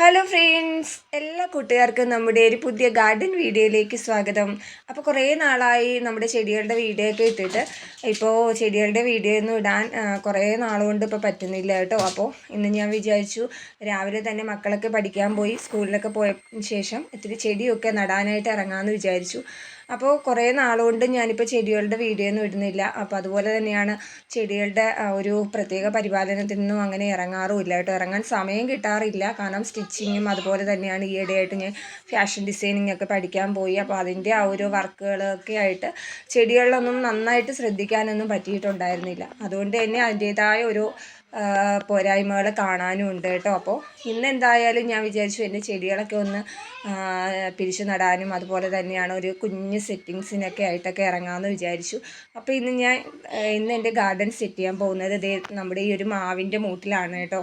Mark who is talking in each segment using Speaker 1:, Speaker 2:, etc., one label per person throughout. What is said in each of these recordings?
Speaker 1: Hello friends എല്ലാ കൂട്ടുകാർക്കും നമ്മുടെ ഒരു പുതിയ ഗാർഡൻ വീഡിയോയിലേക്ക് സ്വാഗതം. അപ്പോൾ കുറേ നാളായി നമ്മുടെ ചെടികളുടെ വീഡിയോ ഒക്കെ ഇട്ടിട്ട്. ഇപ്പോൾ ചെടികളുടെ വീഡിയോ ഒന്നും ഇടാൻ കുറേ നാളുകൊണ്ട് ഇപ്പോൾ പറ്റുന്നില്ല കേട്ടോ. അപ്പോൾ ഇന്ന് ഞാൻ വിചാരിച്ചു രാവിലെ തന്നെ മക്കളൊക്കെ പഠിക്കാൻ പോയി സ്കൂളിലൊക്കെ പോയ ശേഷം ഇത്തിരി ചെടിയൊക്കെ നടാനായിട്ട് ഇറങ്ങാമെന്ന് വിചാരിച്ചു. അപ്പോൾ കുറേ നാളുകൊണ്ട് ഞാനിപ്പോൾ ചെടികളുടെ വീഡിയോ ഒന്നും ഇടുന്നില്ല. അപ്പോൾ അതുപോലെ തന്നെയാണ് ചെടികളുടെ ഒരു പ്രത്യേക പരിപാലനത്തിനൊന്നും അങ്ങനെ ഇറങ്ങാറുമില്ല കേട്ടോ. ഇറങ്ങാൻ സമയം കിട്ടാറില്ല. കാരണം സ്റ്റിച്ചിങ്ങും അതുപോലെ തന്നെയാണ് ഈയിടെയായിട്ട് ഞാൻ ഫാഷൻ ഡിസൈനിങ് ഒക്കെ പഠിക്കാൻ പോയി. അപ്പോൾ അതിന്റെ ആ ഒരു വർക്കുകളൊക്കെ ആയിട്ട് ചെടികളിലൊന്നും നന്നായിട്ട് ശ്രദ്ധിക്കാനൊന്നും പറ്റിയിട്ടുണ്ടായിരുന്നില്ല. അതുകൊണ്ട് തന്നെ അതിന്റേതായ ഒരു പോരായ്മകൾ കാണാനും ഉണ്ട് കേട്ടോ. അപ്പോൾ ഇന്ന് എന്തായാലും ഞാൻ വിചാരിച്ചു എന്റെ ചെടികളൊക്കെ ഒന്ന് പിരിച്ചു നടാനും അതുപോലെ തന്നെയാണ് ഒരു കുഞ്ഞ് സെറ്റിങ്സിനൊക്കെ ആയിട്ടൊക്കെ ഇറങ്ങാമെന്ന് വിചാരിച്ചു. അപ്പോൾ ഇന്ന് ഞാൻ ഇന്ന് എന്റെ ഗാർഡൻ സെറ്റ് ചെയ്യാൻ പോകുന്നത് നമ്മുടെ ഈ ഒരു മാവിന്റെ മൂട്ടിലാണ് കേട്ടോ.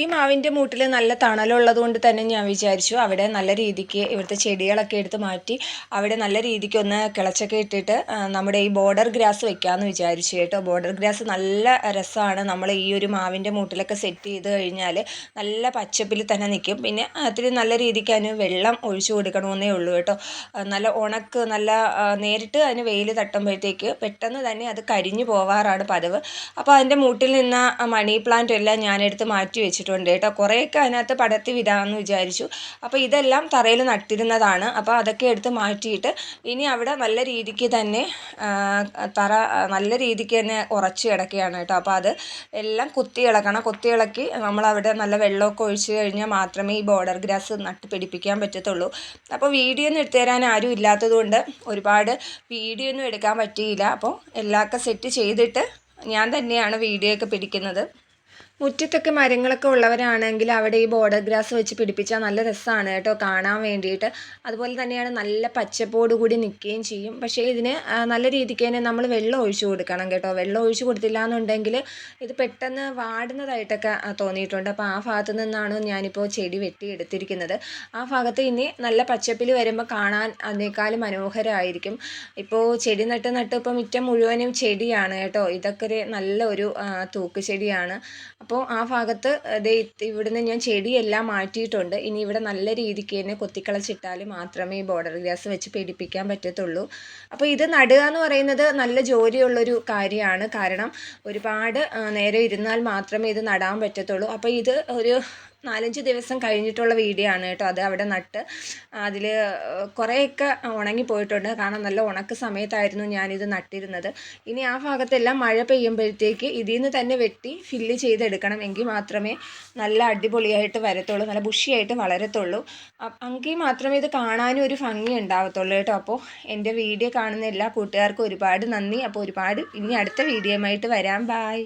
Speaker 1: ഈ മാവിന്റെ മൂട്ടിൽ നല്ല തണലുള്ളത് കൊണ്ട് തന്നെ ഞാൻ വിചാരിച്ചു അവിടെ നല്ല രീതിക്ക് ഇവിടുത്തെ ചെടികളൊക്കെ എടുത്ത് മാറ്റി അവിടെ നല്ല രീതിക്ക് ഒന്ന് കിളച്ചൊക്കെ ഇട്ടിട്ട് നമ്മുടെ ഈ ബോർഡർ ഗ്രാസ് വെക്കാമെന്ന് വിചാരിച്ചു കേട്ടോ. ബോർഡർ ഗ്രാസ് നല്ല രസമാണ് നമ്മൾ ഈ ഒരു മാവിന്റെ മൂട്ടിലൊക്കെ സെറ്റ് ചെയ്ത് കഴിഞ്ഞാൽ നല്ല പച്ചപ്പിൽ തന്നെ നിൽക്കും പിന്നെ അതിൽ നല്ല രീതിക്ക് അതിന് വെള്ളം ഒഴിച്ചു കൊടുക്കണമെന്നേ ഉള്ളൂ കേട്ടോ. നല്ല ഉണക്ക് നല്ല നേരിട്ട് അതിന് വെയിൽ തട്ടുമ്പോഴത്തേക്ക് പെട്ടെന്ന് തന്നെ അത് കരിഞ്ഞു പോവാറാണ് പതിവ്. അപ്പോൾ അതിന്റെ മൂട്ടിൽ നിന്ന് മണി പ്ലാന്റ് എല്ലാം ഞാനെടുത്ത് മാറ്റി വെച്ചിട്ടുണ്ട്. വെച്ചിട്ടുണ്ട് കേട്ടോ. കുറേയൊക്കെ അതിനകത്ത് പടർത്തി വിടാമെന്ന് വിചാരിച്ചു. അപ്പോൾ ഇതെല്ലാം തറയിൽ നട്ടിരുന്നതാണ്. അപ്പോൾ അതൊക്കെ എടുത്ത് മാറ്റിയിട്ട് ഇനി അവിടെ നല്ല രീതിക്ക് തന്നെ തറ നല്ല രീതിക്ക് തന്നെ ഉറച്ച് കിടക്കുകയാണ് കേട്ടോ. അപ്പോൾ അത് എല്ലാം കുത്തി ഇളക്കണം. കുത്തി ഇളക്കി നമ്മളവിടെ നല്ല വെള്ളമൊക്കെ ഒഴിച്ച് കഴിഞ്ഞാൽ മാത്രമേ ഈ ബോർഡർ ഗ്രാസ് നട്ട് പിടിപ്പിക്കാൻ പറ്റത്തുള്ളൂ. അപ്പോൾ വീഡിയോ ഒന്നും എടുത്തു തരാൻ ആരും ഇല്ലാത്തതുകൊണ്ട് ഒരുപാട് വീഡിയോ ഒന്നും എടുക്കാൻ പറ്റിയില്ല. അപ്പോൾ എല്ലാമൊക്കെ സെറ്റ് ചെയ്തിട്ട് ഞാൻ തന്നെയാണ് വീഡിയോ ഒക്കെ പിടിക്കുന്നത്. മുറ്റത്തൊക്കെ മരങ്ങളൊക്കെ ഉള്ളവരാണെങ്കിൽ അവിടെ ഈ ബോർഡർ ഗ്രാസ് വെച്ച് പിടിപ്പിച്ചാൽ നല്ല രസമാണ് കേട്ടോ കാണാൻ വേണ്ടിയിട്ട്. അതുപോലെ തന്നെയാണ് നല്ല പച്ചപ്പോട് കൂടി നിൽക്കുകയും ചെയ്യും. പക്ഷേ ഇതിന് നല്ല രീതിക്ക് തന്നെ നമ്മൾ വെള്ളം ഒഴിച്ചു കൊടുക്കണം കേട്ടോ. വെള്ളം ഒഴിച്ചു കൊടുത്തില്ല എന്നുണ്ടെങ്കിൽ ഇത് പെട്ടെന്ന് വാടുന്നതായിട്ടൊക്കെ തോന്നിയിട്ടുണ്ട്. അപ്പോൾ ആ ഭാഗത്ത് നിന്നാണ് ഞാനിപ്പോൾ ചെടി വെട്ടിയെടുത്തിരിക്കുന്നത് ആ ഭാഗത്ത് ഇനി നല്ല പച്ചപ്പിൽ വരുമ്പോൾ കാണാൻ അതിനേക്കാളും മനോഹരമായിരിക്കും. ഇപ്പോൾ ചെടി നട്ട് നട്ട് ഇപ്പോൾ മുറ്റം മുഴുവനും ചെടിയാണ് കേട്ടോ. ഇതൊക്കെ നല്ല ഒരു തൂക്ക് ചെടിയാണ്. അപ്പോൾ ആ ഭാഗത്ത് ദേ ഇവിടുന്ന് ഞാൻ ചെടിയെല്ലാം മാറ്റിയിട്ടുണ്ട്. ഇനി ഇവിടെ നല്ല രീതിക്ക് തന്നെ കൊത്തിക്കളച്ചിട്ടാൽ മാത്രമേ ബോർഡർ ഗ്രാസ് വെച്ച് പിടിപ്പിക്കാൻ പറ്റത്തുള്ളൂ. അപ്പോൾ ഇത് നടുക എന്ന് പറയുന്നത് നല്ല ജോലിയുള്ളൊരു കാര്യമാണ്. കാരണം ഒരുപാട് നേരെ ഇരുന്നാൽ മാത്രമേ ഇത് നടാൻ പറ്റത്തുള്ളൂ. അപ്പോൾ ഇത് ഒരു നാലഞ്ച് ദിവസം കഴിഞ്ഞിട്ടുള്ള വീഡിയോ ആണ് കേട്ടോ അത് അവിടെ നട്ട്. അതിൽ കുറേയൊക്കെ ഉണങ്ങിപ്പോയിട്ടുണ്ട് കാരണം നല്ല ഉണക്ക് സമയത്തായിരുന്നു ഞാനിത് നട്ടിരുന്നത്. ഇനി ആ ഭാഗത്തെല്ലാം മഴ പെയ്യുമ്പോഴത്തേക്ക് ഇതിൽ നിന്ന് തന്നെ വെട്ടി ഫില്ല് ചെയ്തെടുക്കണം എങ്കിൽ മാത്രമേ നല്ല അടിപൊളിയായിട്ട് വരത്തുള്ളൂ നല്ല ബുഷിയായിട്ട് വളരത്തുള്ളൂ. എങ്കിൽ മാത്രമേ ഇത് കാണാനും ഒരു ഭംഗി ഉണ്ടാവത്തുള്ളൂ കേട്ടോ. അപ്പോൾ എന്റെ വീഡിയോ കാണുന്ന എല്ലാ കൂട്ടുകാർക്കും ഒരുപാട് നന്ദി. അപ്പോൾ ഒരുപാട് ഇനി അടുത്ത വീഡിയോയുമായിട്ട് വരാം. ബായ്